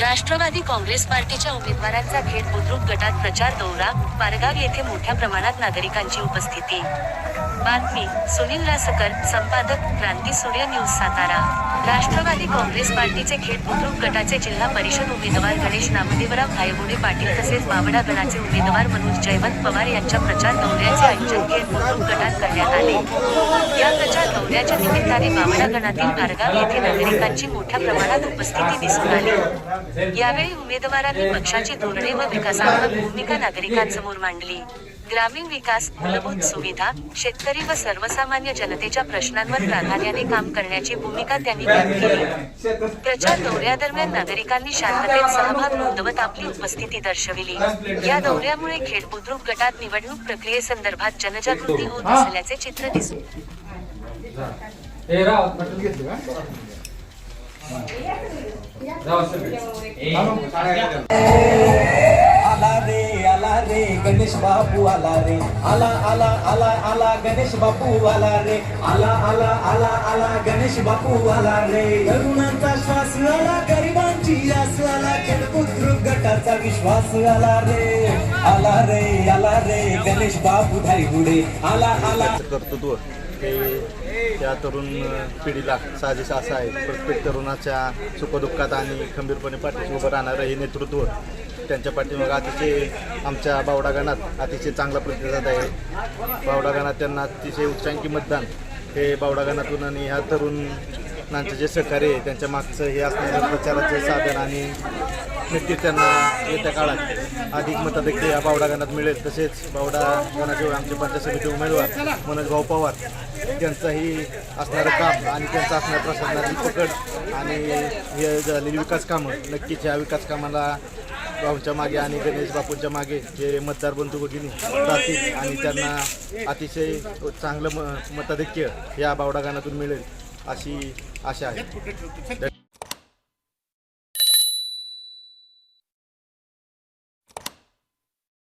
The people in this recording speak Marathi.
राष्ट्रवादी काँग्रेस पार्टीच्या उमेदवारांचा खेड बुद्रुक गटात प्रचार दौरा पारगाव येथे मोठ्या प्रमाणात नागरिकांची उपस्थिती. बातमी सुनील रासकर संपादक क्रांती सूर्य न्यूज सातारा. राष्ट्रवादी काँग्रेस पार्टीचे खेड बुद्रुक गटाचे जिल्हा परिषद उमेदवार गणेश नामदेवराव भायगुडे पाटील तसेच बावडा गणाचे उमेदवार मनोज जयवंत पवार यांच्या प्रचार दौऱ्याचे आयोजन खेड बुद्रुक गटात करण्यात आले. या प्रचार दौऱ्याच्या निमित्ताने बामणागणातील मार्गाव येथे नागरिकांची मोठ्या प्रमाणात उपस्थिती दिसून आली. यावेळी उमेदवारांनी पक्षाची धोरणे व विकासात्मक भूमिका नागरिकांसमोर मांडली. ग्रामीण विकास मूलभूत सुविधा शेतकरी व सर्वसामान्य जनतेच्या प्रश्नांवर प्राधान्याने काम करण्याची भूमिका त्यांनी व्यक्त केली. प्रचार दौऱ्यादरम्यान नागरिकांनी शांततेत सहभाग नोंदवत आपली उपस्थिती दर्शविली. या दौऱ्यामुळे खेड बुद्रुक गटात निवडणूक प्रक्रियेसंदर्भात जनजागृती होत असल्याचे चित्र दिसून गणेश बापू आला रे. आला आला आला आला गणेश बापू आला रे. आला आला आला आला गणेश बापू आला रे. तरुणांचा श्वास आला गरिबांची आस आला खेळपुत्र गटाचा विश्वास आला रे. आला रे आला रे गणेश बापू धारी गुडे आला आला. कर्तृत्व हे त्या तरुण पिढीला साजेश असा आहे. प्रत्येक तरुणाच्या सुखदुःखात आणि खंबीरपणे पाठीशी उभं राहणारं हे नेतृत्व. त्यांच्या पाठीमागं अतिशय आमच्या बावडागणात अतिशय चांगला प्रतिसाद आहे. बावडागणात त्यांना अतिशय उच्चांकी मतदान हे बावडागणातून आणि ह्या तरुणांचं जे सहकार्य आहे त्यांच्या मागचं हे असणारं प्रचाराचं साधन आणि नक्कीच त्यांना येत्या काळात अधिक मताधिक्य या बावडागणात मिळेल. तसेच बावडागणाचे आमचे पंचायत समिती उमेदवार मनोज भाऊ पवार त्यांचंही असणारं काम आणि त्यांचं असणारं प्रशासनाची पकड आणि हे झालेली विकास कामं नक्कीच ह्या विकास कामाला भाऊच्या मागे आणि गणेश बापूंच्या मागे जे मतदार बंधू भगिनी जातील आणि त्यांना अतिशय चांगलं म मताधिक्य या बावडा गाण्यातून मिळेल अशी आशा आहे.